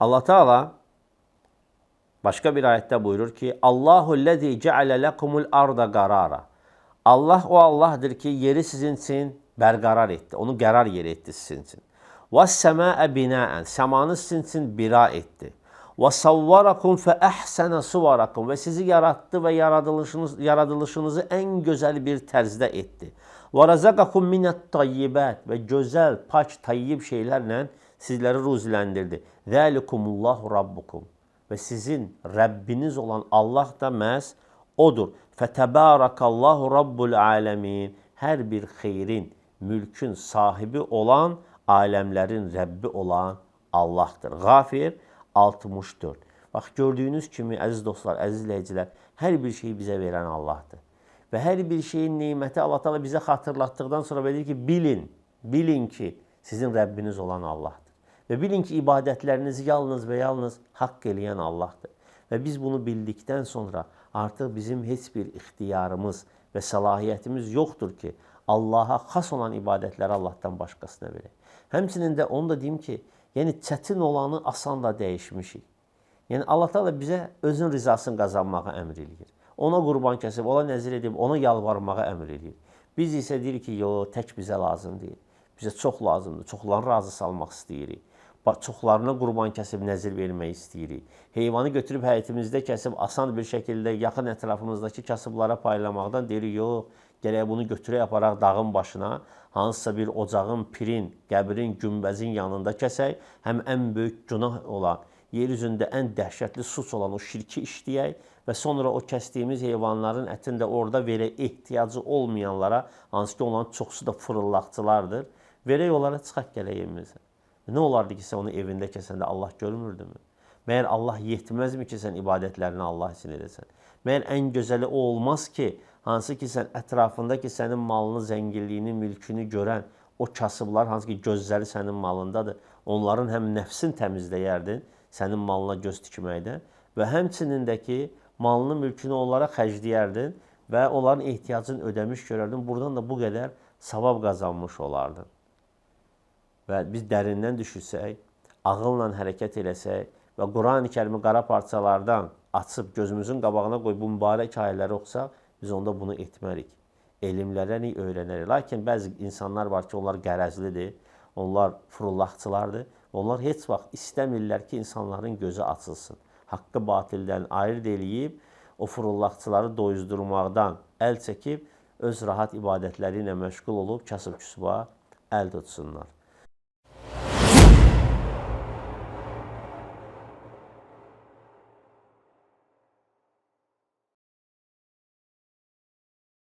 Allah Teala başka bir ayette buyurur ki Allahu lezî ceale lekumul arda garara. Allah o Allah'dır ki yeri sizin için bergarar etti. Onu gerar yeri etti sizin için. Ve semâe binaen. Semanı sizin için bira etti. Ve savvarakum fe ehsene suvarakum. Ve sizi yarattı ve yaratılışınız, yaratılışınızı en güzel bir terzde etti. Ve razakakum minet tayyibat. Ve güzel, paç, tayyib şeylerle sizleri ruzilendirdi. Zalikumullahu rabbukum. Ve sizin Rabbiniz olan Allah da məhz odur. Fetebarakallahu rabbul alemin. Her bir xeyrin, mülkün sahibi olan, alemlerin Rəbbi olan Allah'tır. Gafir 64. Bax gördüyünüz kimi əziz dostlar, əziz izləyicilər, hər bir şeyi bizə verən Allahdır. Və hər bir şeyin neməti Allah Taala bizə xatırlatdıqdan sonra belə ki, bilin, bilin ki, sizin Rəbbiniz olan Allahdır. Və bilin ki, ibadətlərinizi yalnız və yalnız haqq eləyən Allahdır. Və biz bunu bildikdən sonra artıq bizim heç bir ixtiyarımız və səlahiyyətimiz yoxdur ki, Allaha xas olan ibadətləri Allahdan başqasına verək. Həmçinin də onu da deyim ki, yəni çətin olanı asanla dəyişmişik. Yəni Allah Taala bizə özün rizasını qazanmağı əmr eləyir. Ona qurban kəsib, ona nəzir edib, ona yalvarmağı əmr eləyir. Biz isə deyirik ki, yox, tək bizə lazım deyil. Bizə çox lazımdır. Çoxlarını razı salmaq istəyirik çoxlarına qurban kəsib nəzir vermək istəyirik. Heyvanı götürüb həyətimizdə kəsib asan bir şəkildə yaxın ətrafımızdakı kasıblara paylamaqdan deyirik, yox, gərək bunu götürək aparaq dağın başına, hansısa bir ocağın, pirin, qəbrin, günbəzin yanında kəsək, həm ən böyük günah olan, yer üzündə ən dəhşətli suç olan o şirki işləyək və sonra o kəsdiyimiz heyvanların ətini də orada verək ehtiyacı olmayanlara, hansı ki onların çoxusu da fırıldaqçılardır, verək onlara çıxaq gələk evimizə. Nə olardı ki, sən onu evində kəsəndə Allah görmürdümü? Məyər Allah yetməzmi ki, sən ibadətlərini Allah üçün edəsən? Məyər ən gözəli o olmaz ki, hansı ki, sən ətrafında ki, sənin malını, zənginliyini, mülkünü görən o kasıblar, hansı ki, gözləri sənin malındadır, onların həm nəfsin təmizləyərdin, sənin malına göz tikməkdə və həmçinin də ki, malını, mülkünü onlara xərcləyərdin və onların ehtiyacını ödəmiş görərdin. Buradan da bu qədər savab qazanmış olardın və biz dərindən düşünsək, ağılla hərəkət eləsək və Quran-ı Kərimi qara parçalardan açıb gözümüzün qabağına qoyub bu mübarək ayələri oxusaq, biz onda bunu etmərik. Elmlərəni öyrənərik. Lakin bəzi insanlar var ki, onlar qərəzlidir, onlar furullaqçılardır. Onlar heç vaxt istəmirlər ki, insanların gözü açılsın. Haqqı batildən ayırt eləyib, o furullaqçıları doyuzdurmaqdan əl çəkib, öz rahat ibadətləri ilə məşğul olub kasıb-küsuba əl tutsunlar.